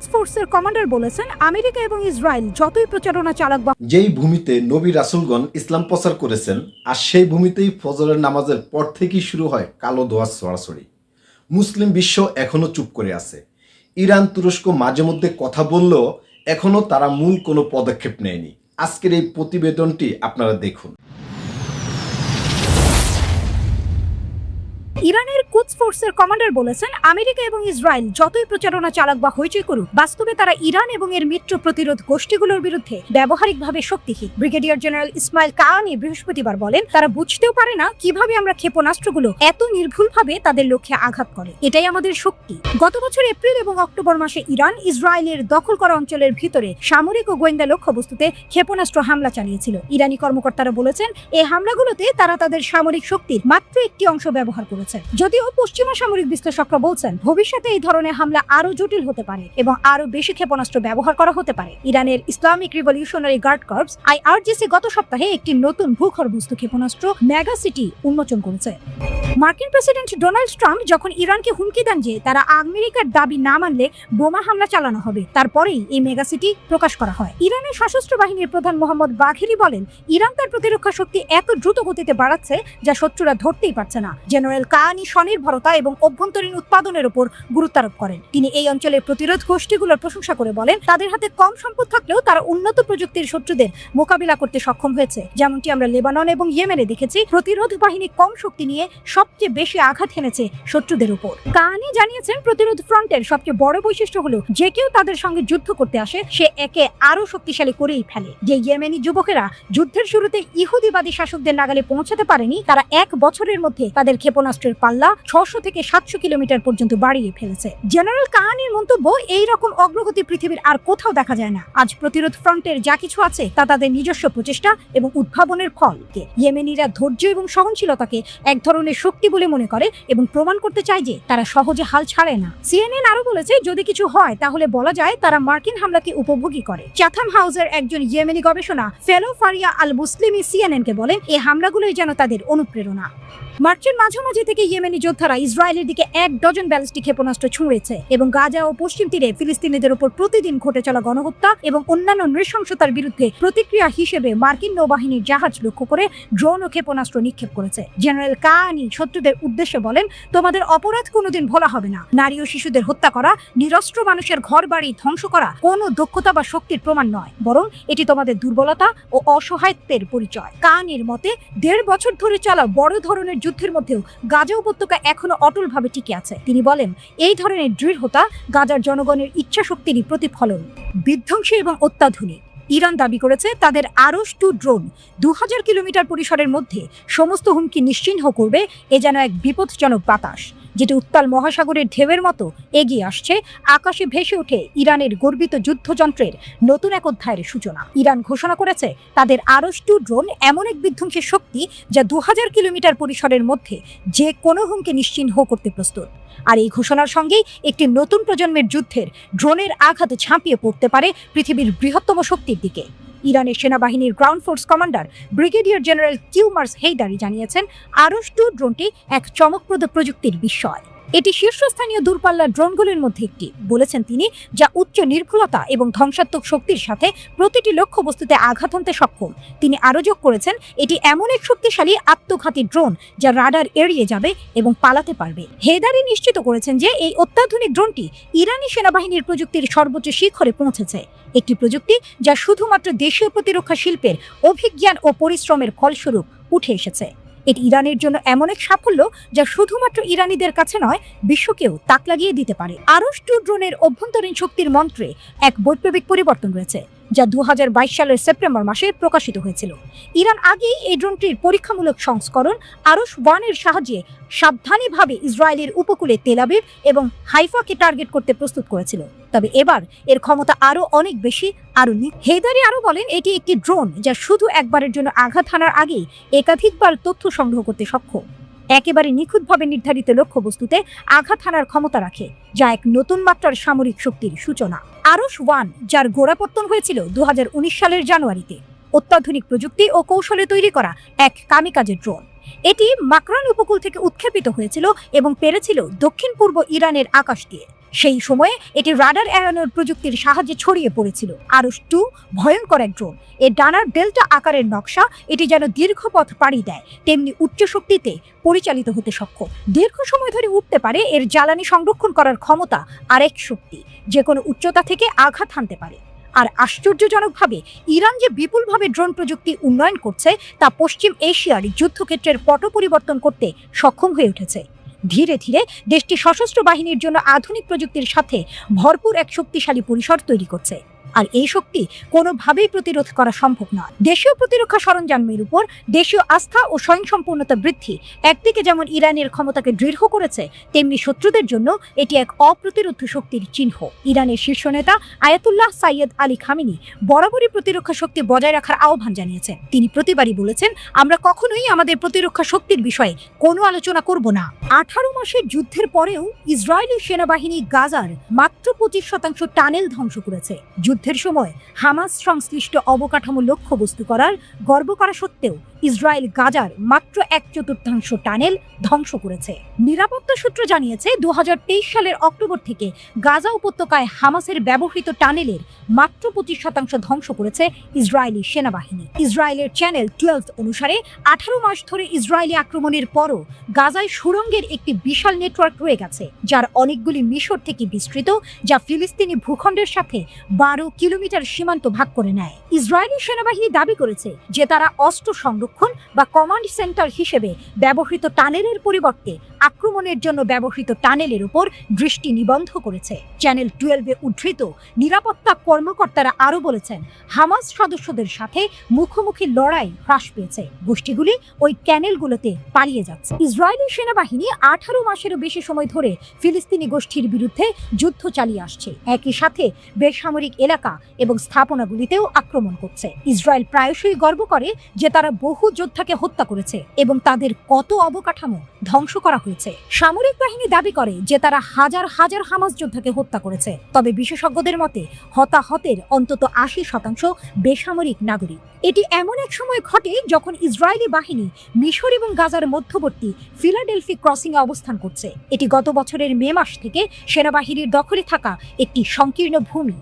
কুদস ফোর্সের কমান্ডার বলেছেন, আমেরিকা এবং ইসরায়েল যতই প্রচারণা চালাক যেই ভূমিতে নবী রাসুলগণ ইসলাম প্রচার করেছেন, আর সেই ভূমিতেই ফজরের নামাজের পর থেকেই শুরু হয় কালো দোয়া সরাসরি। মুসলিম বিশ্ব এখনও চুপ করে আছে। ইরান তুরস্ক মাঝে মধ্যে কথা বললেও এখনও তারা মূল কোনো পদক্ষেপ নেয়নি। আজকের এই প্রতিবেদনটি আপনারা দেখুন। ইরানের কুদস ফোর্সের কমান্ডার বলেছেন, আমেরিকা এবং ইসরায়েল যতই প্রচারণা চালাক বা হইচই করুক, বাস্তবে তারা ইরান এবং এর মিত্র প্রতিরোধ গোষ্ঠীগুলোর বিরুদ্ধে ব্যবহারিকভাবে শক্তিহীন। ব্রিগেডিয়ার জেনারেল ইসমাইল কাহানি বৃহস্পতিবার বলেন, তারা বুঝতেও পারে না কীভাবে আমরা ক্ষেপণাস্ত্রগুলো এত নির্ভুলভাবে তাদের লক্ষ্যে আঘাত করে। এটাই আমাদের শক্তি। গত বছর এপ্রিল এবং অক্টোবর মাসে ইরান, ইসরায়েলের দখল করা অঞ্চলের ভিতরে সামরিক ও গোয়েন্দা লক্ষ্যবস্তুতে ক্ষেপণাস্ত্র হামলা চালিয়েছিল। ইরানি কর্মকর্তারা বলেছেন এই হামলাগুলোতে তারা তাদের সামরিক শক্তির মাত্র একটি অংশ ব্যবহার করেছে। যদিও পশ্চিমা সামরিক বিশ্লেষকরা বলছেন, ভবিষ্যতে এই ধরনের হামলা আরও জটিল হতে পারে এবং আরও বেশি ক্ষেপণাস্ত্র ব্যবহার করা হতে পারে। ইরানের Islamic revolutionary guard corps IRGC গত সপ্তাহে একটি নতুন ভূগর্ভস্থ ক্ষেপণাস্ত্র মেগা সিটি উন্মোচন করেছে। মার্কিন প্রেসিডেন্ট ডোনাল্ড ট্রাম্প যখন ইরানকে হুমকি দেন যে তারা আমেরিকার দাবি না মানলে বোমা হামলা চালানো হবে, তারপরেই এই মেগা সিটি প্রকাশ করা হয়। ইরানের সশস্ত্র বাহিনীর প্রধান মোহাম্মদ বাঘেরি বলেন, ইরান তার প্রতিরক্ষা শক্তি এত দ্রুত গতিতে বাড়াচ্ছে যা শত্রুরা ধরতেই পারছে না। জেনারেল কাহানি স্বনির্ভরতা এবং অভ্যন্তরীণ উৎপাদনের উপর গুরুত্ব আরোপ করেন। তিনি এই অঞ্চলের প্রতিরোধ গোষ্ঠীগুলোর প্রশংসা করে বলেন, তাদের হাতে কম সম্পদ থাকলেও তারা উন্নত প্রযুক্তির শত্রুদের মোকাবিলা করতে সক্ষম হয়েছে। যেমনটি আমরা লেবানন এবং ইয়েমেনে দেখেছি, প্রতিরোধ বাহিনী কম শক্তি নিয়ে সবচেয়ে বেশি আঘাত হেনেছে শত্রুদের উপর। কাহানি জানিয়েছেন প্রতিরোধ ফ্রন্টের সবচেয়ে বড় বৈশিষ্ট্য হলো, যে কেউ তাদের সঙ্গে যুদ্ধ করতে আসে, সে একে আরও শক্তিশালী করেই ফেলে। যে ইয়েমেনি যুবকেরা যুদ্ধের শুরুতে ইহুদিবাদী শাসকদের নাগালে পৌঁছাতে পারেনি, তারা এক বছরের মধ্যে তাদের ক্ষেপণাস্ত্রের পাল্লা ছশো থেকে সাতশো কিলোমিটার পর্যন্ত বাড়িয়ে ফেলেছে। জেনারেল কাহানির মন্তব্য, এই রকম অগ্রগতি পৃথিবীর আর কোথাও দেখা যায় না। আজ প্রতিরোধ ফ্রন্টের যা কিছু আছে, তা তাদের নিজস্ব প্রচেষ্টা এবং উদ্ভাবনের ফল ইয়েমেনিরা ধৈর্য এবং সহনশীলতাকে এক ধরনের শক্তি বলে মনে করে এবং প্রমাণ করতে চায় যে তারা সহজে হাল ছাড়ে না। সিএনএন আরও বলেছে, যদি কিছু হয়, তাহলে বলা যায় তারা মার্কিন হামলাকে উপভোগী করে। চাথাম হাউসের একজন ইয়েমেনি গবেষণা ফেলো ফারিয়া আল মুসলিমি সিএনএন কে বলেন এই হামলাগুলোই যেন তাদের অনুপ্রেরণা। মার্চের মাঝামাঝি থেকে ইয়েমেনি যোদ্ধারা ইসরায়েলের দিকে এক ডজন ব্যালিস্টিক ক্ষেপণাস্ত্র ছুঁড়েছে এবং গাজা ও পশ্চিম তীরে ফিলিস্তিনিদের উপর প্রতিদিন ঘটে চলা গণহত্যা এবং অন্যান্য নৃশংসতার বিরুদ্ধে প্রতিক্রিয়া হিসেবে মার্কিন নৌবাহিনীর জাহাজ লক্ষ্য করে ড্রোন ও ক্ষেপণাস্ত্র নিক্ষেপ করেছে। জেনারেল কাহানি শত্রুদের উদ্দেশ্যে বলেন, তোমাদের অপরাধ কোনোদিন ভোলা হবে না। নারী ও শিশুদের হত্যা করা, নিরস্ত্র মানুষের ঘর বাড়ি ধ্বংস করা কোনো দক্ষতা বা শক্তির প্রমাণ নয়, বরং এটি তোমাদের দুর্বলতা ও অসহায়ত্বের পরিচয়। কাহানির মতে, দেড় বছর ধরে চলা বড় ধরনের যুদ্ধের মধ্যেও গাজা উপত্যকা এখনও অটলভাবে টিকে আছে। তিনি বলেন, এই ধরনের দৃঢ়তা গাজার জনগণের ইচ্ছা শক্তিরই প্রতিফলন। বিধ্বংসী এবং অত্যাধুনিক। ইরান দাবি করেছে তাদের আরস টু ড্রোন দু হাজার কিলোমিটার পরিসরের মধ্যে সমস্ত হুমকি নিশ্চিহ্ন করবে, এ যেন এক বিপজ্জনক বাতাস। যেটি উত্তাল মহাসাগরের ঢেউয়ের মতো এগিয়ে আসছে, আকাশে ভেসে ওঠে ইরানের গর্বিত যুদ্ধযন্ত্রের নতুন এক অধ্যায়ের সূচনা। ইরান ঘোষণা করেছে, তাদের আরস টু ড্রোন এমন এক বিধ্বংসী শক্তি যা দু হাজার কিলোমিটার পরিসরের মধ্যে যে কোনো হুমকি নিশ্চিহ্ন করতে প্রস্তুত। আর এই ঘোষণার সঙ্গেই একটি নতুন প্রজন্মের যুদ্ধের ড্রোনের আঘাত ঝাঁপিয়ে পড়তে পারে পৃথিবীর বৃহত্তম শক্তির দিকে। ইরানের সেনাবাহিনীর ground force commander brigadier general Kiumars Heidari জানিয়েছেন আরস টু ড্রোনটি এক চমকপ্রদ প্রযুক্তির বিস্ময়। এটি শীর্ষস্থানীয় দূরপাল্লার ড্রোনগুলির মধ্যে একটি। বলেছেন তিনি, যা উচ্চ নির্ভুলতা এবং ধ্বংসাত্মক শক্তির সাথে প্রতিটি লক্ষ্যবস্তুতে আঘাত হানতে সক্ষম। তিনি আরও যোগ করেছেন, এটি এমন এক শক্তিশালী আত্মঘাতী ড্রোন যা রাডার এড়িয়ে যাবে এবং পালাতে পারবে। হেদারি নিশ্চিত করেছেন যে এই অত্যাধুনিক ড্রোনটি ইরানি সেনাবাহিনীর প্রযুক্তির সর্বোচ্চ শিখরে পৌঁছেছে। একটি প্রযুক্তি যা শুধুমাত্র দেশীয় প্রতিরক্ষা শিল্পের অভিজ্ঞান ও পরিশ্রমের ফলস্বরূপ উঠে এসেছে। এটি ইরানের জন্য এমন এক সাফল্য যা শুধুমাত্র ইরানিদের কাছে নয়, বিশ্বকেও তাক লাগিয়ে দিতে পারে। আরস ড্রোনের অভ্যন্তরীণ শক্তির মন্ত্রে এক বৈপ্লবিক পরিবর্তন রয়েছে। যা দুহাজার বাইশ সালের সেপ্টেম্বর মাসে প্রকাশিত হয়েছিল। ইরান আগেই এই ড্রোনটির পরীক্ষামূলক সংস্করণ আরস ওয়ানের সাহায্যে সাবধানীভাবে ইসরায়েলের উপকূলে তেলাবিব এবং হাইফাকে টার্গেট করতে প্রস্তুত করেছিল। তবে এবার এর ক্ষমতা আরও অনেক বেশি। আরও হেদারি আরও বলেন, এটি একটি ড্রোন যা শুধু একবারের জন্য আঘাত হানার আগেই একাধিকবার তথ্য সংগ্রহ করতে সক্ষম। একেবারে নিখুঁতভাবে নির্ধারিত লক্ষ্যবস্তুতে আঘাত হানার ক্ষমতা রাখে, যা এক নতুন মাত্রার সামরিক শক্তির সূচনা। আরস ওয়ান, যার গোড়াপত্তন হয়েছিল দু হাজার উনিশ সালের জানুয়ারিতে, অত্যাধুনিক প্রযুক্তি ও কৌশলে তৈরি করা এক কামিকাজের ড্রোন। এটি মাকরান উপকূল থেকে উৎক্ষেপিত হয়েছিল এবং পেরেছিল দক্ষিণ পূর্ব ইরানের আকাশ দিয়ে। সেই সময়ে এটি রাডার এড়ানোর প্রযুক্তির সাহায্যে ছড়িয়ে পড়েছিল। আরস টু ভয়ঙ্কর এক ড্রোন। এর ডানার ডেল্টা আকারের নকশা, এটি যেন দীর্ঘ পথ পাড়ি দেয়, তেমনি উচ্চ শক্তিতে পরিচালিত হতে সক্ষম। দীর্ঘ সময় ধরে উঠতে পারে, এর জ্বালানি সংরক্ষণ করার ক্ষমতা আরেক শক্তি, যে কোনো উচ্চতা থেকে আঘাত হানতে পারে। আর আশ্চর্যজনকভাবে, ইরান যে বিপুলভাবে ড্রোন প্রযুক্তি উন্নয়ন করছে, তা পশ্চিম এশিয়ার যুদ্ধক্ষেত্রের পট পরিবর্তন করতে সক্ষম হয়ে উঠেছে। ধীরে ধীরে দেশটি সশস্ত্র বাহিনীর জন্য আধুনিক প্রযুক্তির সাথে ভরপুর এক শক্তিশালী পরিসর তৈরি করছে। আর এই শক্তি কোনোভাবেই প্রতিরোধ করা সম্ভব নয়। দেশীয় প্রতিরক্ষা সরঞ্জামের উপর দেশীয় আস্থা ও স্বয়ংসম্পূর্ণতা বৃদ্ধি একদিকে যেমন ইরানের ক্ষমতাকে দৃঢ় করেছে, তেমনি শত্রুদের জন্য এটি এক অপ্রতিরোধ শক্তির চিহ্ন। ইরানের শীর্ষ নেতা আয়াতুল্লাহ সাইয়দ আলী খামিনি বরাবরই প্রতিরক্ষা শক্তি বজায় রাখার আহ্বান জানিয়েছেন। তিনি প্রতিবারই বলেছেন, আমরা কখনোই আমাদের প্রতিরক্ষা শক্তির বিষয়ে কোনো আলোচনা করব না। আঠারো মাসের যুদ্ধের পরেও ইসরায়েলি সেনাবাহিনী গাজার মাত্র পঁচিশ শতাংশ টানেল ধ্বংস করেছে। যুদ্ধের সময় হামাস সংশ্লিষ্ট অবকাঠামো লক্ষ্যবস্তু করার গর্ব করা সত্ত্বেও ইসরায়েল গাজার মাত্র এক চতুর্থাংশ টানেল ধ্বংস করেছে। নিরাপত্তা সূত্র জানিয়েছে দু হাজার তেইশ সালের অক্টোবর থেকে গাজা উপত্যকায় হামাসের ব্যবহৃত টানেলের মাত্র পঁচিশ শতাংশ ধ্বংস করেছে ইসরায়েলি সেনাবাহিনী। ইসরায়েলের চ্যানেল টুয়েলভ অনুসারে, আঠারো মাস ধরে ইসরায়েলি আক্রমণের পরও গাজায় সুড়ঙ্গের একটি বিশাল নেটওয়ার্ক রয়ে গেছে, যার অনেকগুলি মিশর থেকে বিস্তৃত, যা ফিলিস্তিনি ভূখণ্ডের সাথে বারো কিলোমিটার সীমান্ত ভাগ করে নেয়। ইসরায়েলি সেনাবাহিনী দাবি করেছে যে তারা অস্ত্র সংরক্ষণ বা কমান্ড সেন্টার হিসেবে ব্যবহৃত টানেলের পরিবর্তে আক্রমণের জন্য ব্যবহৃত টানেলের উপর দৃষ্টি নিবন্ধ করেছে। চ্যানেল টুয়েলভে উদ্ধৃত নিরাপত্তা কর্মকর্তারা আরও বলেছেন, হামাস সদস্যদের সাথে মুখোমুখি লড়াই হ্রাস পেয়েছে। গোষ্ঠীগুলি ওই ক্যানেলগুলোতে পালিয়ে যাচ্ছে। ইসরায়েলি সেনাবাহিনী আঠারো মাসেরও বেশি সময় ধরে ফিলিস্তিনি গোষ্ঠীর বিরুদ্ধে যুদ্ধ চালিয়ে আসছে। একই সাথে বেসামরিক এলাকা এবং স্থাপনাগুলিতেও আক্রমণ করছে। ইসরায়েল প্রায়শই গর্ব করে যে তারা বহু যোদ্ধাকে হত্যা করেছে এবং তাদের কত অবকাঠামো ধ্বংস করা হয়েছে। সামরিক বাহিনী দাবি করে যে তারা হাজার হাজার হামাস যোদ্ধাকে হত্যা করেছে, তবে বিশেষজ্ঞদের মতে হতাহতের অন্তত আশি শতাংশ বেসামরিক নাগরিক। এটি এমন এক সময় ঘটে যখন ইসরায়েলি বাহিনী মিশর এবং গাজার মধ্যবর্তী ফিলাডেলফি ক্রসিং এ অবস্থান করছে। এটি গত বছরের মে মাস থেকে সেনাবাহিনীর দখলে থাকা একটি সংকীর্ণ ভূমি।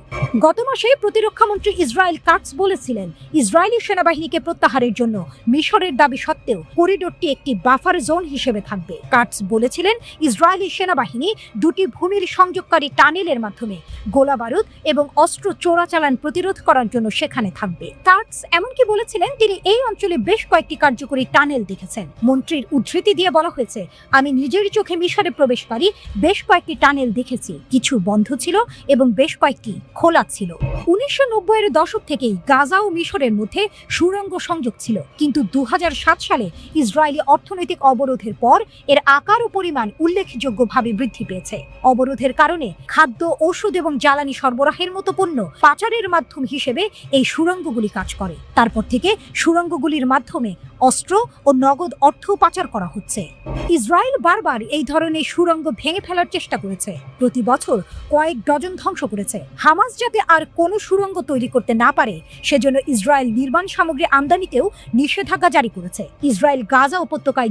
গত মাসে প্রতিরক্ষামন্ত্রী ইসরায়েল কাটস বলেছিলেন, ইসরায়েলি সেনাবাহিনীকে প্রত্যাহারের জন্য মিশরের দাবি সত্ত্বেও করিডোরটি একটি বাফার জোন হিসেবে থাকবে। কাটস বলেছিলেন, ইসরায়েলি সেনাবাহিনী দুটি ভূমির সংযোগকারী টানেলের মাধ্যমে গোলাবারুদ এবং অস্ত্র চোরাচালান প্রতিরোধ করার জন্য সেখানে থাকবে। কাটস এমনকি বলেছিলেন, তিনি এই অঞ্চলে বেশ কয়েকটি কার্যকরী টানেল দেখেছেন। মন্ত্রীর উদ্ধৃতি দিয়ে বলা হয়েছে, আমি নিজের চোখে মিশরে প্রবেশকারী বেশ কয়েকটি টানেল দেখেছি। কিছু বন্ধ ছিল এবং বেশ কয়েকটি খোলা ছিল। উনিশশো নব্বইয়ের দশক থেকেই গাজা ও মিশরের মধ্যে সুড়ঙ্গ সংযোগ ছিল, কিন্তু দু সালে ইসরায়েলি অর্থনৈতিক অবরোধের পর এর আকার ও পরিমাণ উল্লেখযোগ্যভাবে বৃদ্ধি পেয়েছে। অবরোধের কারণে খাদ্য, ওষুধ এবং জ্বালানি সরবরাহের মতো পণ্য পাচারের মাধ্যম হিসেবে এই সুড়ঙ্গগুলি কাজ করে। তারপর থেকে সুরঙ্গগুলির মাধ্যমে অস্ত্র ও নগদ অর্থ পাচার করা হচ্ছে। ইসরায়েল বারবার এই ধরনের সুরঙ্গ ভেঙে ফেলার চেষ্টা করেছে। প্রতি বছর কয়েক ডজন ধ্বংস করেছে। হামাস যাতে আর কোনো সুরঙ্গ তৈরি করতে না পারে, সেজন্য ইসরায়েল নির্মাণ সামগ্রী আমদানিতেও নিষেধাজ্ঞা জারি করেছে। ইসরায়েল গাজা উপত্যকায়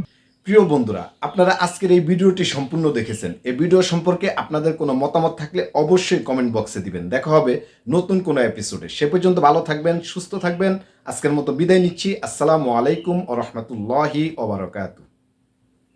প্রিয় বন্ধুরা, আপনারা আজকের এই ভিডিওটি সম্পূর্ণ দেখেছেন। এই ভিডিও সম্পর্কে আপনাদের কোনো মতামত থাকলে অবশ্যই কমেন্ট বক্সে দিবেন। দেখা হবে নতুন কোনো এপিসোডে সে পর্যন্ত ভালো থাকবেন, সুস্থ থাকবেন। আজকের মতো বিদায় নিচ্ছি। আসসালামু আলাইকুম ও রহমতুল্লাহি ওবরাকাতু